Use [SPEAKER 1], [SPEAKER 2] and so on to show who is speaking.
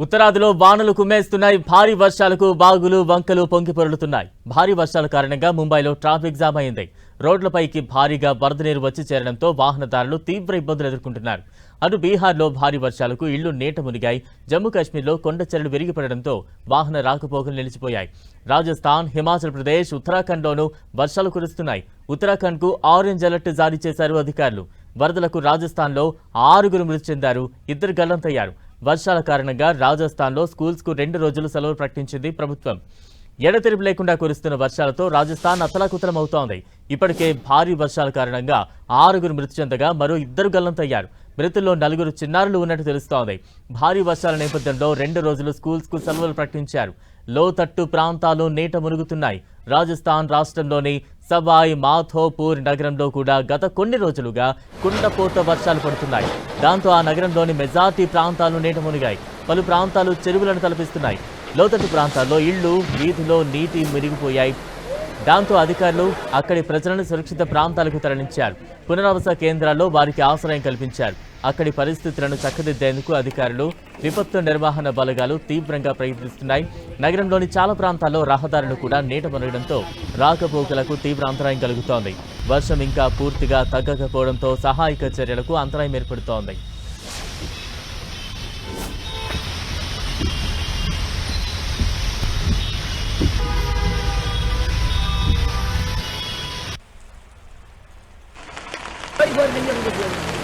[SPEAKER 1] ఉత్తరాదిలో వానలు కుమ్మేస్తున్నాయి. భారీ వర్షాలకు బాగులు వంకలు పొంగి పొరులుతున్నాయి. భారీ వర్షాల కారణంగా ముంబైలో ట్రాఫిక్ జామ్ అయింది. రోడ్లపైకి భారీగా వరద నీరు వచ్చి చేరడంతో వాహనదారులు తీవ్ర ఇబ్బందులు ఎదుర్కొంటున్నారు. అటు బీహార్లో భారీ వర్షాలకు ఇళ్ళు నీట మునిగాయి. జమ్మూ కాశ్మీర్లో కొండ విరిగిపడడంతో వాహన రాకపోకలు నిలిచిపోయాయి. రాజస్థాన్ హిమాచల్ ప్రదేశ్ ఉత్తరాఖండ్లోనూ వర్షాలు కురుస్తున్నాయి. ఉత్తరాఖండ్కు ఆరెంజ్ అలర్ట్ జారీ చేశారు అధికారులు. వరదలకు రాజస్థాన్లో ఆరుగురు మృతి చెందారు ఇద్దరు గల్లంతయ్యారు. వర్షాల కారణంగా రాజస్థాన్లో స్కూల్స్కు రెండు రోజులు సెలవు ప్రకటించింది ప్రభుత్వం. ఎడతెరిపి లేకుండా కురుస్తున్న వర్షాలతో రాజస్థాన్ అతలాకుతలమవుతోంది. ఇప్పటికే భారీ వర్షాల కారణంగా ఆరుగురు మృతి చెందగా మరో ఇద్దరు గల్లంతయ్యారు. మృతుల్లో నలుగురు చిన్నారులు ఉన్నట్టు తెలుస్తోంది. భారీ వర్షాల నేపథ్యంలో రెండు రోజులు స్కూల్స్కు సెలవులు ప్రకటించారు. లోతట్టు ప్రాంతాలు నీట మునుగుతున్నాయి. రాజస్థాన్ రాష్ట్రంలోని సవాయ్ మాధోపూర్ నగరంలో కూడా గత కొన్ని రోజులుగా కుండపోత వర్షాలు పడుతున్నాయి. దాంతో ఆ నగరంలోని మెజార్టీ ప్రాంతాలు నీట మునిగాయి. పలు ప్రాంతాలు చెరువులను తలపిస్తున్నాయి. లోతట్టు ప్రాంతాల్లో ఇళ్ళు వీధిలో నీటి మునిగిపోయాయి. దాంతో అధికారులు అక్కడి ప్రజలను సురక్షిత ప్రాంతాలకు తరలించారు. పునరావాస కేంద్రాల్లో వారికి ఆశ్రయం కల్పించారు. అక్కడి పరిస్థితులను చక్కదిద్దేందుకు అధికారులు విపత్తు నిర్వహణ బలగాలు తీవ్రంగా ప్రయత్నిస్తున్నాయి. నగరంలోని చాలా ప్రాంతాల్లో రహదారులు కూడా నీట మునగడంతో రాకపోకలకు తీవ్ర అంతరాయం కలుగుతోంది. వర్షం ఇంకా పూర్తిగా తగ్గకపోవడంతో సహాయక చర్యలకు అంతరాయం ఏర్పడుతోంది. görmeli olacağız.